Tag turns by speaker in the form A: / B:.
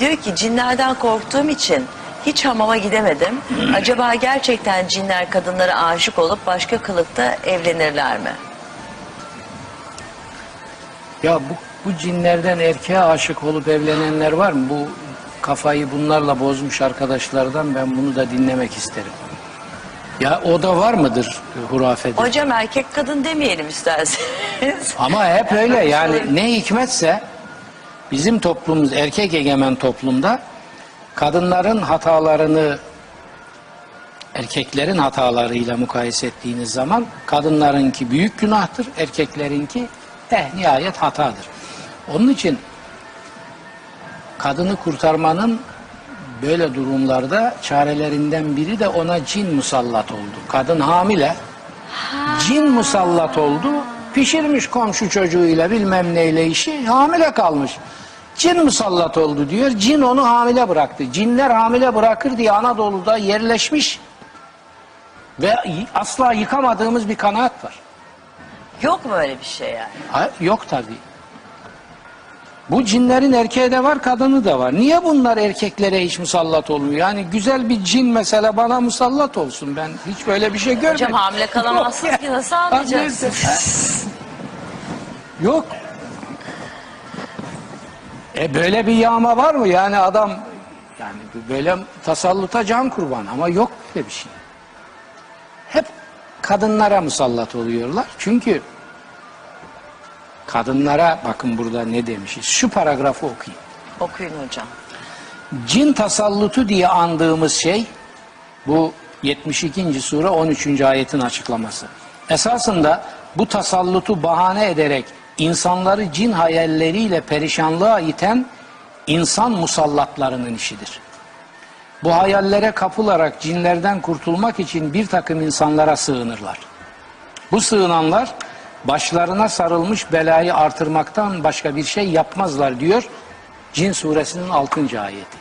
A: Diyor ki cinlerden korktuğum için hiç hamama gidemedim. Acaba gerçekten cinler kadınlara aşık olup başka kılıkta evlenirler mi?
B: Ya bu, bu cinlerden erkeğe aşık olup evlenenler var mı? Bu kafayı bunlarla bozmuş arkadaşlardan ben bunu da dinlemek isterim. Ya o da var mıdır hurafede?
A: Hocam erkek kadın demeyelim isterseniz.
B: Ama hep öyle yani ne hikmetse bizim toplumumuz erkek egemen toplumda kadınların hatalarını erkeklerin hatalarıyla mukayese ettiğiniz zaman kadınlarınki büyük günahtır, erkeklerinki eh nihayet hatadır. Onun için kadını kurtarmanın böyle durumlarda çarelerinden biri de ona cin musallat oldu. Kadın hamile, cin musallat oldu, pişirmiş komşu çocuğuyla bilmem neyle işi, hamile kalmış. Cin musallat oldu diyor, cin onu hamile bıraktı. Cinler hamile bırakır diye Anadolu'da yerleşmiş ve asla yıkamadığımız bir kanaat var.
A: Yok mu öyle bir şey yani?
B: Ha, yok tabii. Bu cinlerin erkeği de var, kadını da var. Niye bunlar erkeklere hiç musallat olmuyor? Yani güzel bir cin mesela bana musallat olsun. Ben hiç böyle bir şey görmedim.
A: Hocam hamile kalamazsınız ki nasıl anlayacaksınız?
B: Yok. E böyle bir yağma var mı? Yani adam yani böyle tasalluta can kurban ama yok böyle bir şey. Hep kadınlara musallat oluyorlar. Çünkü kadınlara bakın burada ne demişiz. Şu paragrafı okuyayım.
A: Okuyun hocam.
B: Cin tasallutu diye andığımız şey bu 72. sure 13. ayetin açıklaması. Esasında bu tasallutu bahane ederek insanları cin hayalleriyle perişanlığa iten insan musallatlarının işidir. Bu hayallere kapılarak cinlerden kurtulmak için bir takım insanlara sığınırlar. Bu sığınanlar başlarına sarılmış belayı artırmaktan başka bir şey yapmazlar diyor Cin suresinin 6. ayeti.